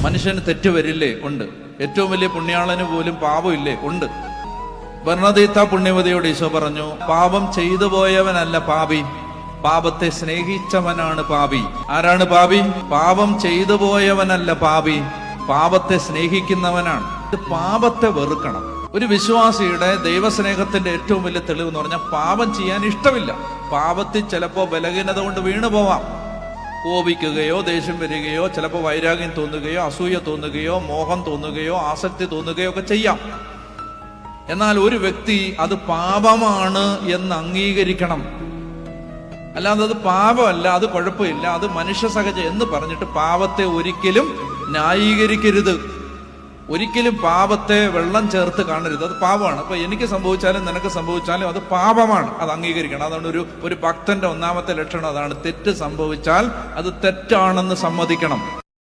മനുഷ്യന് തെറ്റ് വരില്ലേ? ഉണ്ട്. ഏറ്റവും വലിയ പുണ്യാളന് പോലും പാപമില്ലേ ഉണ്ട്. ഭരണതീത്ത പുണ്യവതിയോട് ഈശോ പറഞ്ഞു പാപം ചെയ്തു പോയവനല്ല പാപി. പാപത്തെ സ്നേഹിച്ചവനാണ് പാപി. ആരാണ് പാപി? പാപം ചെയ്തു പോയവനല്ല പാപി. പാപത്തെ സ്നേഹിക്കുന്നവനാണ്. ഇത് പാപത്തെ വെറുക്കണം. ഒരു വിശ്വാസിയുടെ ദൈവസ്നേഹത്തിന്റെ ഏറ്റവും വലിയ തെളിവ് എന്ന് പറഞ്ഞാൽ പാപം ചെയ്യാൻ ഇഷ്ടമില്ല. പാപത്തിൽ ചിലപ്പോൾ ബലഹീനത കൊണ്ട് വീണു പോവാം കോപിക്കുകയോ ദേഷ്യം വരികയോ ചിലപ്പോൾ വൈരാഗ്യം തോന്നുകയോ അസൂയ തോന്നുകയോ മോഹം തോന്നുകയോ ആസക്തി തോന്നുകയോ ഒക്കെ ചെയ്യാം. എന്നാൽ ഒരു വ്യക്തി അത് പാപമാണ് എന്ന് അംഗീകരിക്കണം. അല്ലാതെ അത് പാപമല്ല അത് കുഴപ്പമില്ല അത് മനുഷ്യ സഹജം എന്ന് പറഞ്ഞിട്ട് പാപത്തെ ഒരിക്കലും ന്യായീകരിക്കരുത്. ഒരിക്കലും പാപത്തെ വെള്ളം ചേർത്ത് കാണരുത്. അത് പാപമാണ്. അപ്പൊ എനിക്ക് സംഭവിച്ചാലും നിനക്ക് സംഭവിച്ചാലും അത് പാപമാണ്. അത് അംഗീകരിക്കണം. അതാണ് ഒരു ഒരു ഭക്തന്റെ ഒന്നാമത്തെ ലക്ഷണം. അതാണ് തെറ്റ് സംഭവിച്ചാൽ അത് തെറ്റാണെന്ന് സമ്മതിക്കണം.